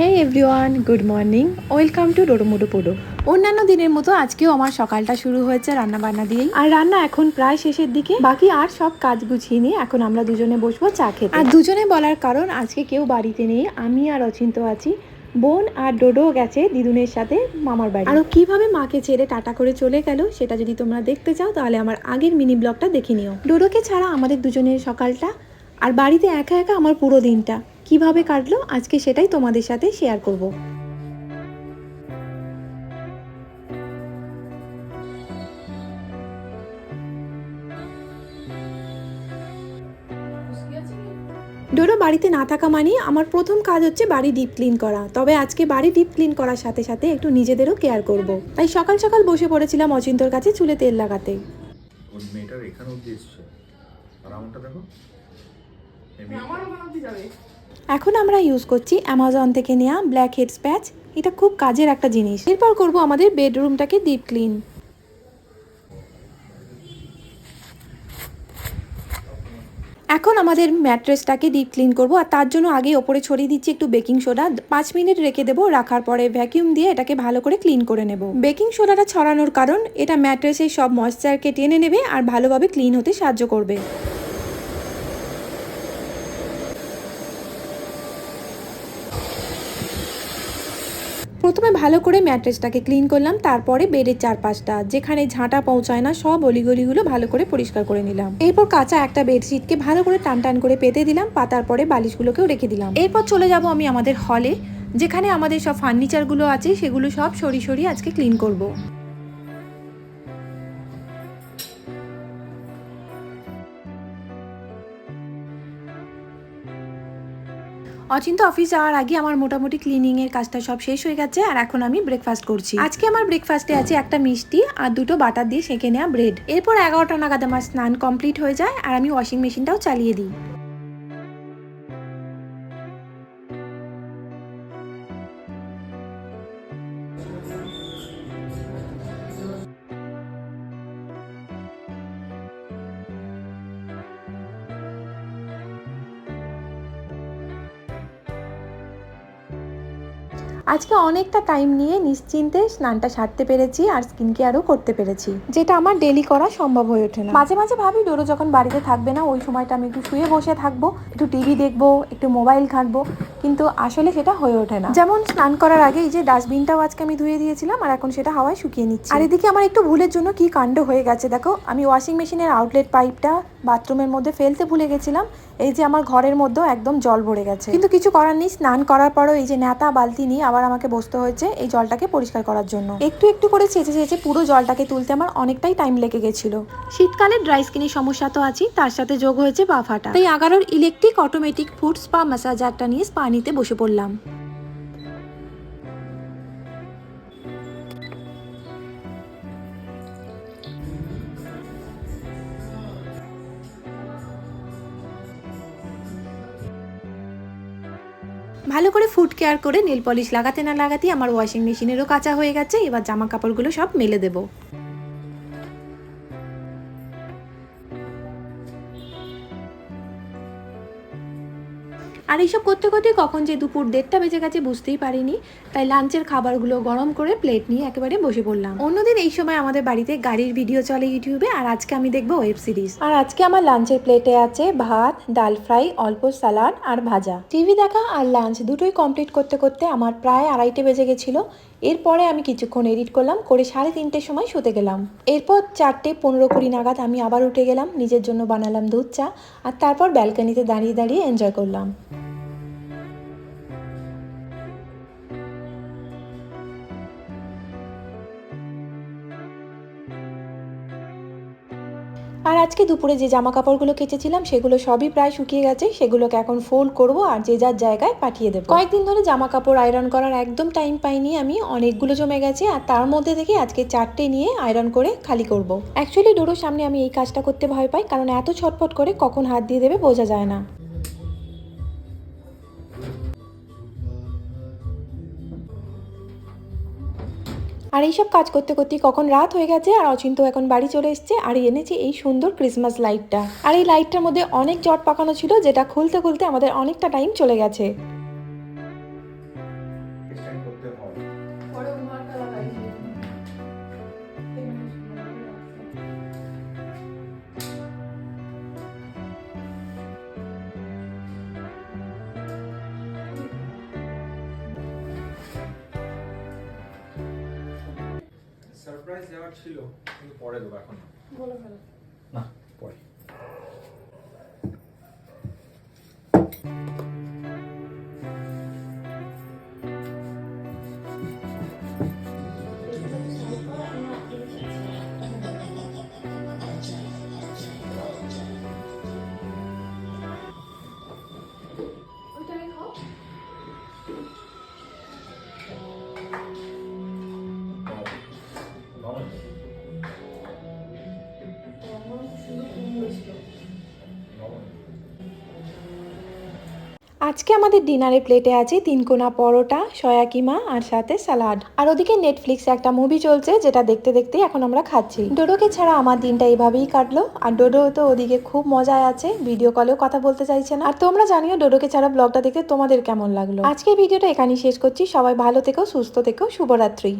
Hey everyone good morning welcome to ডোডোমোডো পোডো অন্যান্য দিনের মতো আজকেও আমার সকালটা শুরু হয়েছে রান্না বান্না দিয়েই। আর রান্না এখন প্রায় শেষের দিকে। বাকি আর সব কাজ গুছিয়ে নিয়ে এখন আমরা দুজনে বসবো চা খেতে। আর দুজনে বলার কারণ আজকে কেউ বাড়িতে নেই আমি আর অচিন্ত আছি। বোন আর ডোডো গেছে দিদুনের সাথে মামার বাড়ি। আরও কীভাবে মাকে ছেড়ে টাটা করে চলে গেল সেটা যদি তোমরা দেখতে চাও তাহলে আমার আগের মিনি ব্লগটা দেখে নিও। ডোডোকে ছাড়া আমাদের দুজনের সকালটা আর বাড়িতে একা একা আমার পুরো দিনটা। কীভাবে কাটলো আজকে সেটাই তোমাদের সাথে শেয়ার করব। ডোরো বাড়িতে না থাকা মানেই আমার প্রথম কাজ হচ্ছে বাড়ি ডিপ ক্লিন করা। তবে আজকে বাড়ি ডিপ ক্লিন করার সাথে সাথে একটু নিজেদেরও কেয়ার করব। তাই সকাল সকাল বসে পড়েছিলাম অচিন্তর কাছে চুলে তেল লাগাতে। মেয়েটার এখানে অব্দি এসছে। আর আমারটা দেখো এই মেয়েটা- এখন আমরা ইউজ করছি অ্যামাজন থেকে নেওয়া ব্ল্যাক হেডস প্যাচ এটা খুব কাজের একটা জিনিস। এরপর করব আমাদের বেডরুমটাকে ডিপ ক্লিন এখন আমাদের ম্যাট্রেসটাকে ডিপ ক্লিন করব, আর তার জন্য আগে ওপরে ছড়িয়ে দিচ্ছি একটু বেকিং সোডা পাঁচ মিনিট রেখে দেবো, রাখার পরে ভ্যাকিউম দিয়ে এটাকে ভালো করে ক্লিন করে নেব। বেকিং সোডাটা ছড়ানোর কারণ, এটা ম্যাট্রেসের সব ময়েশ্চারকে টেনে নেবে, আর ভালোভাবে ক্লিন হতে সাহায্য করবে। প্রথমে ভালো করে ম্যাট্রেসটাকে ক্লিন করলাম, তারপরে বেডের চারপাশটা, যেখানে ঝাঁটা পৌঁছায় না, সব অলিগলিগুলো ভালো করে পরিষ্কার করে নিলাম এরপর কাঁচা একটা বেডশিটকে ভালো করে টান টান করে পেতে দিলাম, পাতার পরে বালিশগুলোকেও রেখে দিলাম এরপর চলে যাব আমি আমাদের হলে, যেখানে আমাদের সব ফার্নিচারগুলো আছে, সেগুলো সব সরি সরি আজকে ক্লিন করব। অচিন্ত অফিস যাওয়ার আগে আমার মোটামুটি ক্লিনিং এর কাজটা সব শেষ হয়ে গেছে, আর এখন আমি ব্রেকফাস্ট করছি। আজকে আমার ব্রেকফাস্টে আছে একটা মিষ্টি আর দুটো বাটার দিয়ে সেঁকে নেওয়া ব্রেড এরপর এগারোটা নাগাদ আমার স্নান কমপ্লিট হয়ে যায় আর আমি ওয়াশিং মেশিনটাও চালিয়ে দিই। আজকে অনেকটা টাইম নিয়ে নিশ্চিন্তে স্নানটা সারতে পেরেছি আর স্কিন কেয়ারও করতে পেরেছি। যেটা আমার ডেলি করা সম্ভব হয়ে ওঠে না। মাঝে মাঝে ভাবি ডোরো যখন বাড়িতে থাকবে না ওই সময়টা আমি একটু শুয়ে বসে থাকব একটু টিভি দেখব একটু মোবাইল ঘাঁটবো। কিন্তু আসলে সেটা হয়ে ওঠে না। যেমন স্নান করার আগে এই যে ডাস্টবিনটাও আজকে আমি ধুয়ে দিয়েছিলাম আর এখন সেটা হাওয়ায় শুকিয়ে নিচ্ছি। আর এদিকে আমার একটু ভুলের জন্য কি কাণ্ড হয়ে গেছে দেখো আমি ওয়াশিং মেশিনের আউটলেট পাইপটা বাথরুমের মধ্যে ফেলতে ভুলে গেছিলাম এই যে আমার ঘরের মধ্যেও একদম জল ভরে গেছে। কিন্তু কিছু করার নেই স্নান করার পরও এই যে নেতা বালতি নিয়ে আবার আমাকে বসতে হয়েছে এই জলটাকে পরিষ্কার করার জন্য। একটু একটু করে ছেঁচে ছেঁচে পুরো জলটাকে তুলতে আমার অনেকটাই টাইম লেগে গেছিল। শীতকালে ড্রাই স্কিনের সমস্যা তো আছেই তার সাথে যোগ হয়েছে পা ফাটা তাই এগারোর ইলেকট্রিক অটোমেটিক ফুড স্পা ম্যাসাজারটা নিয়ে স্পা নিতে বসে পড়লাম। ভালো করে ফুড কেয়ার করে নেল পলিশ লাগাতে না লাগাতেই আমার ওয়াশিং মেশিনেরও কাঁচা হয়ে গেছে, এবার জামা কাপড়গুলো সব মেলে দেবো। আর এইসব করতে করতে কখন যে দুপুর দেড়টা বেজে গেছে বুঝতেই পারিনি। তাই লাঞ্চের খাবারগুলো গরম করে প্লেট নিয়ে একেবারে বসে পড়লাম। অন্যদিন এই সময় আমাদের বাড়িতে গাড়ির ভিডিও চলে ইউটিউবে, আর আজকে আমি দেখব ওয়েব সিরিজ আর আজকে আমার লাঞ্চের প্লেটে আছে ভাত, ডাল ফ্রাই, অল্প স্যালাড আর ভাজা। টিভি দেখা আর লাঞ্চ দুটোই কমপ্লিট করতে করতে আমার প্রায় আড়াইটে বেজে গেছিল। এরপরে আমি কিছুক্ষণ এডিট করলাম, করে সাড়ে তিনটের সময় শুতে গেলাম। এরপর চারটে পনেরো কুড়ি নাগাদ আমি আবার উঠে গেলাম, নিজের জন্য বানালাম দুধ চা, আর তারপর ব্যালকনিতে দাঁড়িয়ে দাঁড়িয়ে এনজয় করলাম। আর আজকে দুপুরে যে জামা কাপড়গুলো কেচেছিলাম, সেগুলো সবই প্রায় শুকিয়ে গেছে। সেগুলোকে এখন ফোল্ড করব আর যে যার জায়গায় পাঠিয়ে দেবো। কয়েকদিন ধরে জামা কাপড় আয়রন করার একদম টাইম পাইনি আমি। অনেকগুলো জমে গেছে আর তার মধ্যে থেকে আজকে চারটে নিয়ে আয়রন করে খালি করব। অ্যাকচুয়ালি ডোরোর সামনে আমি এই কাজটা করতে ভয় পাই, কারণ এত ছটফট করে কখন হাত দিয়ে দেবে বোঝা যায় না। আর এইসব কাজ করতে করতে কখন রাত হয়ে গেছে আর অচিন্ত এখন বাড়ি চলে এসছে আর এনেছে এই সুন্দর ক্রিসমাস লাইটটা আর এই লাইটটার মধ্যে অনেক জট পাকানো ছিল যেটা খুলতে খুলতে আমাদের অনেকটা টাইম চলে গেছে। সারপ্রাইজ দেওয়ার ছিল কিন্তু পরে দেবো এখন না। বলে ফেলো না পরে আজকে আমাদের ডিনারে প্লেটে আছে তিন কোনা পরোটা, সয়া কিমা আর সাথে স্যালাড আর ওদিকে নেটফ্লিক্সে একটা মুভি চলছে যেটা দেখতে দেখতে এখন আমরা খাচ্ছি। ডোডোকে ছাড়া আমার দিনটা এভাবেই কাটলো। আর ডোডো তো ওদিকে খুব মজায় আছে ভিডিও কলেও কথা বলতে চাইছে না। আর তোমরা জানিও ডোডোকে ছাড়া ব্লগটা দেখতে তোমাদের কেমন লাগল। আজকে ভিডিওটা এখানেই শেষ করছি। সবাই ভালো থেকো, সুস্থ থেকো, শুভরাত্রি।